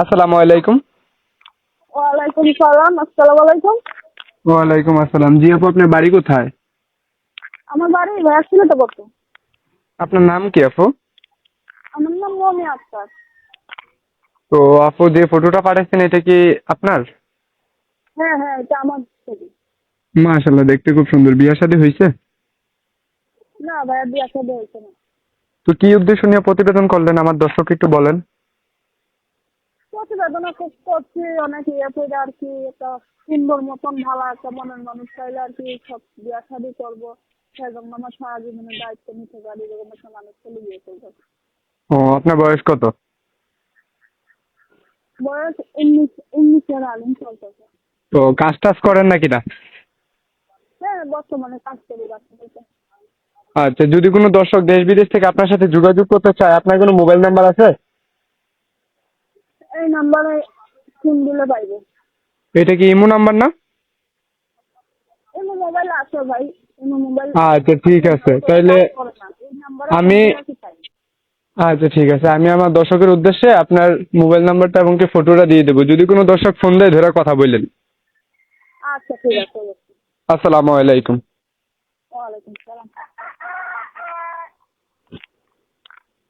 আসসালামু আলাইকুম। ওয়ালাইকুম সালাম আসসালামু আলাইকুম। ওয়ালাইকুম আসসালাম। জি আপু আপনার বাড়ি কোথায়? আমার বাড়ি আপনার নাম কি আপু? আমার নাম মমি আক্তার। তো আপু যে ফটোটা পাঠাচ্ছেন এটা কি আপনার? হ্যাঁ হ্যাঁ এটা আমার ছবি। মাশাল্লাহ দেখতে খুব সুন্দর। বিয়ে শাদী হয়েছে? না ভাইয়া বিয়ে সাথে হয়েছে না। তো কি উদ্দেশ্য নিয়ে প্রতিবেদন করলেন? আমার দর্শক একটু বলেন। প্রতিবেদনা খুব করছি অনেক ইয়ে করে আর কি একটা সুন্দর মতন ভালো একটা মনের মানুষ চাইলে আর কি সব বিয়ে শাদি করব। সেজন্য আমার সারা জীবনের দায়িত্ব নিতে পারি এরকম একটা মানুষ চলে বিয়ে করব ও আপনার বয়স কত? বয়স উনিশ উনিশের আলিম চলতেছে। তো কাজ টাজ করেন নাকি না? হ্যাঁ বর্তমানে কাজ করি বাচ্চাদেরকে। আচ্ছা যদি কোনো দর্শক দেশ বিদেশ থেকে আপনার সাথে যোগাযোগ করতে চায় আপনার কোনো মোবাইল নাম্বার আছে? এই নাম্বারে ফোন দিলে পাইবে এটা কি ইমো নাম্বার না? এমন মোবাইল আছে ভাই মোবাইল আচ্ছা ঠিক আছে। নাম্বারে আমি-? আচ্ছা ঠিক আছে। আমি আমার দর্শকের উদ্দেশ্যে আপনার মোবাইল নাম্বারটা এবং কি ফটোটা দিয়ে দেবো। যদি কোনো দর্শক ফোন দেয় ধরে কথা বললেন। আচ্ছা ঠিক আছে আসসালামু আলাইকুম। ওয়ালাইকুম সালাম